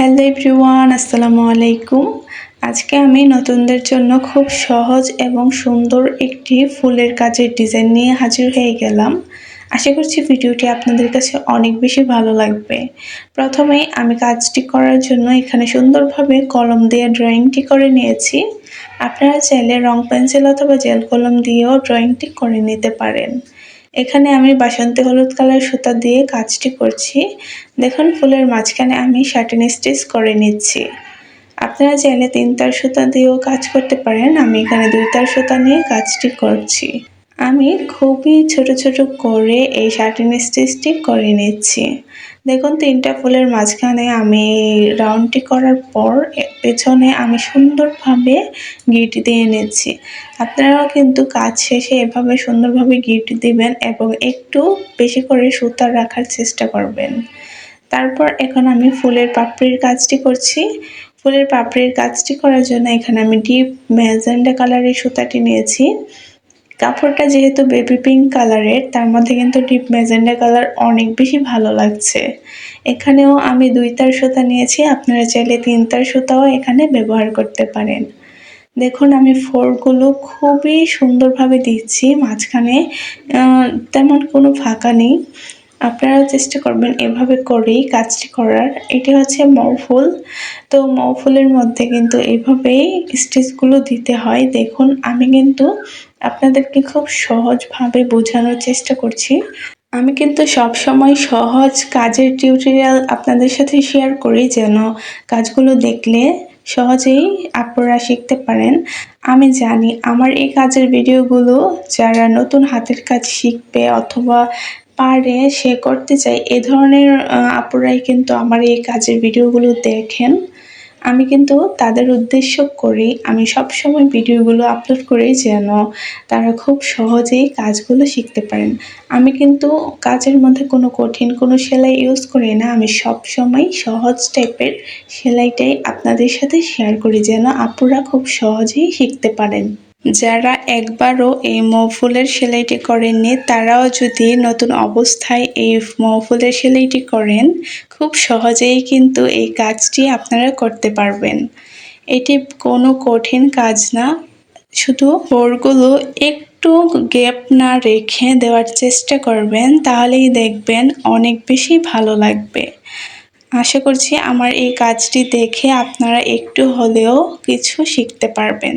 Hello everyone, আসসালামু আলাইকুম। আজকে আমি নতুনদের জন্য খুব সহজ এবং সুন্দর একটি ফুলের কাজের ডিজাইন নিয়ে হাজির হয়ে গেলাম। আশা করছি ভিডিওটি আপনাদের কাছে অনেক বেশি ভালো লাগবে। প্রথমেই আমি কাজটি করার জন্য এখানে সুন্দরভাবে কলম দিয়ে ড্রয়িংটি করে নিয়েছি। আপনারা চাইলে রং পেন্সিল অথবা জেল কলম দিয়েও ড্রয়িংটি করে নিতে পারেন। এখানে আমি বাসন্তী হলুদ কালার সুতা দিয়ে কাজটি করছি। দেখুন, ফুলের মাঝখানে আমি শার্টিন স্টিচ করে নিচ্ছি। আপনারা চাইলে তিন তার সুতা দিয়েও কাজ করতে পারেন। আমি এখানে দুই তার সুতা নিয়ে কাজটি করছি। আমি খুবই ছোট ছোট করে এই শার্টিন স্টিচটি করে নিচ্ছি। দেখুন, তিনটা ফুলের মাঝখানে আমি রাউন্ডটি করার পর পেছনে আমি সুন্দরভাবে গিট দিয়ে নিচ্ছি আপনারাও কিন্তু কাজ শেষে এভাবে সুন্দরভাবে গিট দিবেন এবং একটু বেশি করে সুতা রাখার চেষ্টা করবেন। তারপর এখন আমি ফুলের পাপড়ির কাজটি করছি। ফুলের পাপড়ির কাজটি করার জন্য এখানে আমি ডিপ ম্যাজেন্ডা কালারের সুতাটি নিয়েছি। কাপড়টা যেহেতু বেবি পিঙ্ক কালারের তার মধ্যে কিন্তু ডিপ মেজেন্ডা কালার অনেক বেশি ভালো লাগছে। এখানেও আমি দুই তার সুতা নিয়েছি, আপনারা চাইলে তিন তার সুতাও এখানে ব্যবহার করতে পারেন। দেখুন, আমি ফোরগুলো খুবই সুন্দরভাবে দিচ্ছি, মাঝখানে তেমন কোনো ফাঁকা নেই। আপনারা চেষ্টা করবেন এভাবে করেই কাজটি করার। এটি হচ্ছে মৌফুল তো মৌফুলের মধ্যে কিন্তু এভাবেই স্টিচগুলো দিতে হয়। দেখুন, আমি কিন্তু আপনাদেরকে খুব সহজভাবে বোঝানোর চেষ্টা করছি। আমি কিন্তু সব সময় সহজ কাজের টিউটোরিয়াল আপনাদের সাথে শেয়ার করি, যেন কাজগুলো দেখলে সহজেই আপনারা শিখতে পারেন। আমি জানি আমার এই কাজের ভিডিওগুলো যারা নতুন হাতের কাজ শিখবে অথবা পারে সে করতে চায় এ ধরনের আপুরাই কিন্তু আমার এই কাজের ভিডিওগুলো দেখেন। আমি কিন্তু তাদের উদ্দেশ্য করি, আমি সব সময় ভিডিওগুলো আপলোড করি যেন তারা খুব সহজেই কাজগুলো শিখতে পারেন। আমি কিন্তু কাজের মধ্যে কোনো কঠিন কোনো সেলাই ইউজ করি না, আমি সব সময় সহজ টাইপের সেলাইটাই আপনাদের সাথে শেয়ার করি যেন আপুরা খুব সহজেই শিখতে পারেন। যারা একবারও এই মৌফুলের সেলাইটি করেননি, তারাও যদি নতুন অবস্থায় এই মৌফুলের সেলাইটি করেন, খুব সহজেই কিন্তু এই কাজটি আপনারা করতে পারবেন। এটি কোনো কঠিন কাজ না, শুধু ফোরগুলো একটু গ্যাপ না রেখে দেওয়ার চেষ্টা করবেন, তাহলেই দেখবেন অনেক বেশি ভালো লাগবে। আশা করছি আমার এই কাজটি দেখে আপনারা একটু হলেও কিছু শিখতে পারবেন।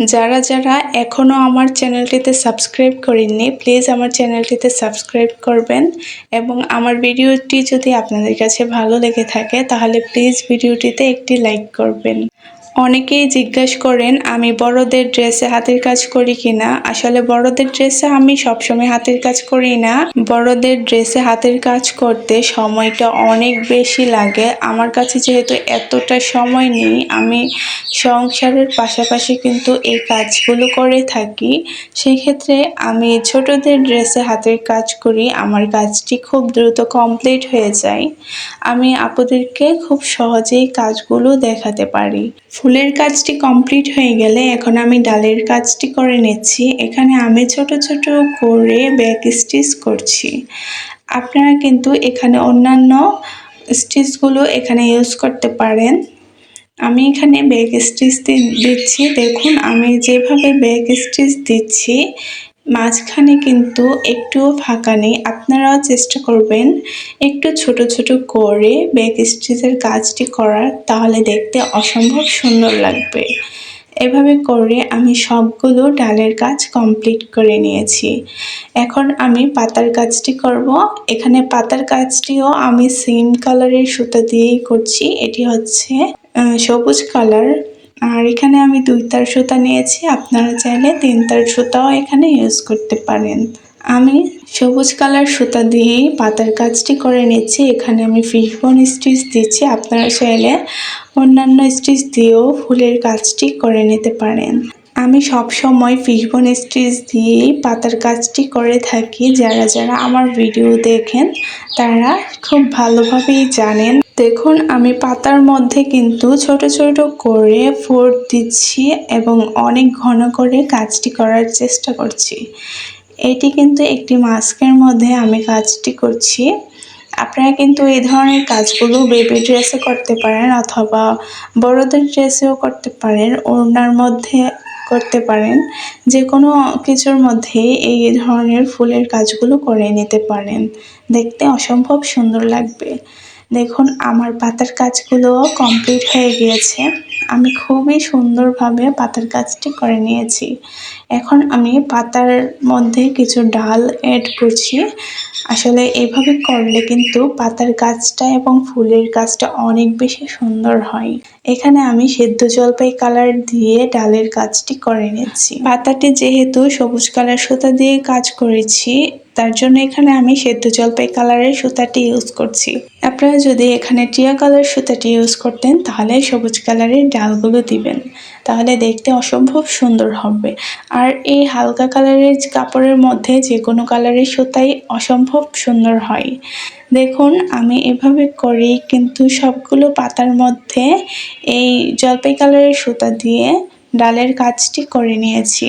যারা যারা এখনও আমার চ্যানেলটিতে সাবস্ক্রাইব করেননি প্লিজ আমার চ্যানেলটিতে সাবস্ক্রাইব করবেন এবং আমার ভিডিওটি যদি আপনাদের কাছে ভালো লেগে থাকে, তাহলে প্লিজ ভিডিওটিতে একটি লাইক করবেন। অনেকেই জিজ্ঞাসা করেন, আমি বড়দের ড্রেসে হাতের কাজ করি কিনা আসলে বড়দের ড্রেসে আমি সবসময় হাতের কাজ করি না। বড়দের ড্রেসে হাতের কাজ করতে সময়টা অনেক বেশি লাগে। আমার কাছে যেহেতু এতটা সময় নেই, আমি সংসারের পাশাপাশি কিন্তু এই কাজগুলো করে থাকি। সেই ক্ষেত্রে আমি ছোটদের ড্রেসে হাতের কাজ করি, আমার কাজটি খুব দ্রুত কমপ্লিট হয়ে যায়। আমি আপুদেরকে খুব সহজেই কাজগুলো দেখাতে পারি। ফুলের কাজটি কমপ্লিট হয়ে গেলে এখন আমি ডালের কাজটি করে নিচ্ছি। এখানে আমি ছোট ছোট করে ব্যাক স্টিচ করছি। আপনারা কিন্তু এখানে অন্যান্য স্টিচগুলো এখানে ইউজ করতে পারেন। আমি এখানে ব্যাক স্টিচ দিচ্ছি। দেখুন, আমি যেভাবে ব্যাক স্টিচ দিচ্ছি মাঝখানে কিন্তু একটুও ফাঁকা নেই। আপনারাও চেষ্টা করবেন একটু ছোট ছোট করে ব্যাক স্টিচের কাজটি করার, তাহলে দেখতে অসম্ভব সুন্দর লাগবে। এভাবে করে আমি সবগুলো ডালের কাজ কমপ্লিট করে নিয়েছি। এখন আমি পাতার কাজটি করব। এখানে পাতার কাজটিও আমি সেম কালারের সুতা দিয়েই করছি। এটি হচ্ছে সবুজ কালার আর এখানে আমি দুই তার সুতা নিয়েছি, আপনারা চাইলে তিন তার সুতাও এখানে ইউজ করতে পারেন। আমি সবুজ কালার সুতা দিয়ে পাতার কাজটি করে নিচ্ছি। এখানে আমি ফিশবন স্টিচ দিচ্ছি, আপনারা চাইলে অন্যান্য স্টিচ দিয়েও ফুলের কাজটি করে নিতে পারেন। আমি সব সময় ফিশবন স্টিচ দিয়েই পাতার কাজটি করে থাকি। যারা যারা আমার ভিডিও দেখেন, তারা খুব ভালোভাবেই জানেন। দেখুন, আমি পাতার মধ্যে কিন্তু ছোট ছোট করে ফোর দিচ্ছি এবং অনেক ঘন করে কাজটি করার চেষ্টা করছি। এটি কিন্তু একটি মাস্কের মধ্যে আমি কাজটি করছি। আপনারা কিন্তু এই ধরনের কাজগুলো বেবি ড্রেসে করতে পারেন অথবা বড়দের ড্রেসেও করতে পারেন। ওড়নার মধ্যে করতে পারেন। যে কোনো কিছুর মধ্যে এই ধরনের ফুলের কাজগুলো করে নিতে পারেন। দেখতে অসম্ভব সুন্দর লাগবে। দেখুন, আমার পাতার কাজগুলো কমপ্লিট হয়ে গিয়েছে। আমি খুবই সুন্দরভাবে পাতার কাজটি করে নিয়েছি। এখন আমি পাতার মধ্যে কিছু ডাল অ্যাড করছি। আসলে এভাবে করলে কিন্তু পাতার গাছটা এবং ফুলের গাছটা অনেক বেশি সুন্দর হয়। এখানে আমি সেদ্ধ জলপাই কালার দিয়ে ডালের কাজটি করে নিচ্ছি। পাতাটি যেহেতু সবুজ কালার সুতা দিয়ে কাজ করেছি, তার জন্য এখানে আমি সেদ্ধ জলপাই কালারের সুতাটি ইউজ করছি। আপনারা যদি এখানে টিয়া কালার সুতাটি ইউজ করতেন, তাহলে সবুজ কালারের ডালগুলো দিবেন। তাহলে দেখতে অসম্ভব সুন্দর হবে। আর এই হালকা কালারের কাপড়ের মধ্যে যে কোনো কালারের সুতাই অসম্ভব সুন্দর হয়। দেখুন, আমি এভাবে করি, কিন্তু সবগুলো পাতার মধ্যে এই জলপাই কালারের সুতা দিয়ে ডালের কাজটি করে নিয়েছি।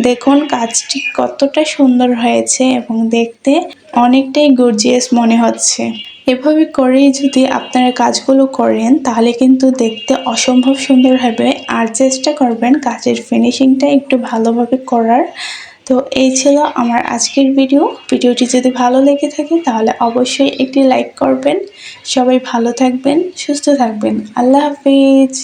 দেখুন, কাজটি কতটা সুন্দর হয়েছে এবং দেখতে অনেকটাই গর্জিয়াস মনে হচ্ছে। এভাবে করেই যদি আপনারা কাজগুলো করেন, তাহলে কিন্তু দেখতে অসম্ভব সুন্দর হবে। আর চেষ্টা করবেন কাজের ফিনিশিংটা একটু ভালোভাবে করার। তো এই ছিল আমার আজকের ভিডিও ভিডিওটি যদি ভালো লেগে থাকে, তাহলে অবশ্যই একটি লাইক করবেন। সবাই ভালো থাকবেন, সুস্থ থাকবেন। আল্লাহ হাফিজ।